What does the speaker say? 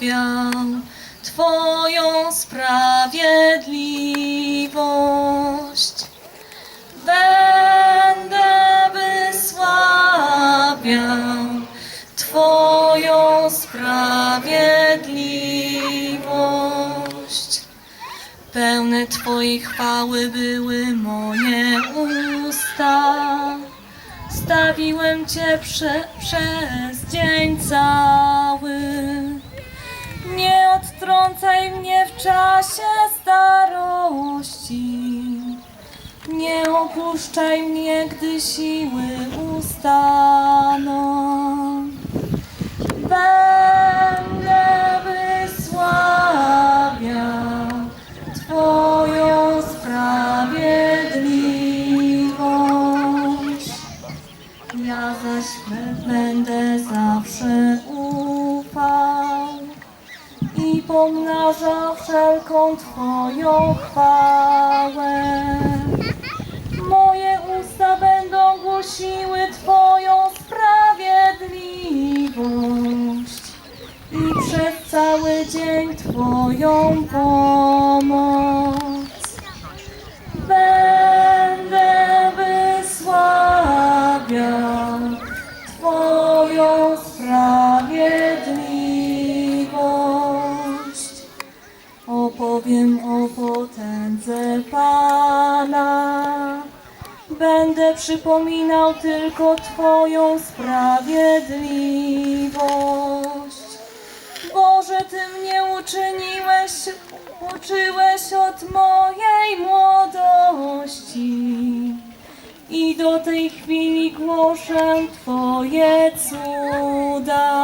wysławiał Twoją sprawiedliwość. Będę wysławiał Twoją sprawiedliwość. Pełne Twojej chwały były moje usta. Stawiłem Cię prze, przez dzień cały. Odtrącaj mnie w czasie starości. Nie opuszczaj mnie, gdy siły ustaną. Będę wysławiał Twoją sprawiedliwość. Ja zaś będę zawsze i pomnażał wszelką Twoją chwałę. Moje usta będą głosiły Twoją sprawiedliwość i przez cały dzień Twoją pomoc. Będę wysławiał Twoją sprawiedliwość. Pana. Będę przypominał tylko Twoją sprawiedliwość. Boże, Ty mnie uczyniłeś, uczyłeś od mojej młodości. I do tej chwili głoszę Twoje cuda.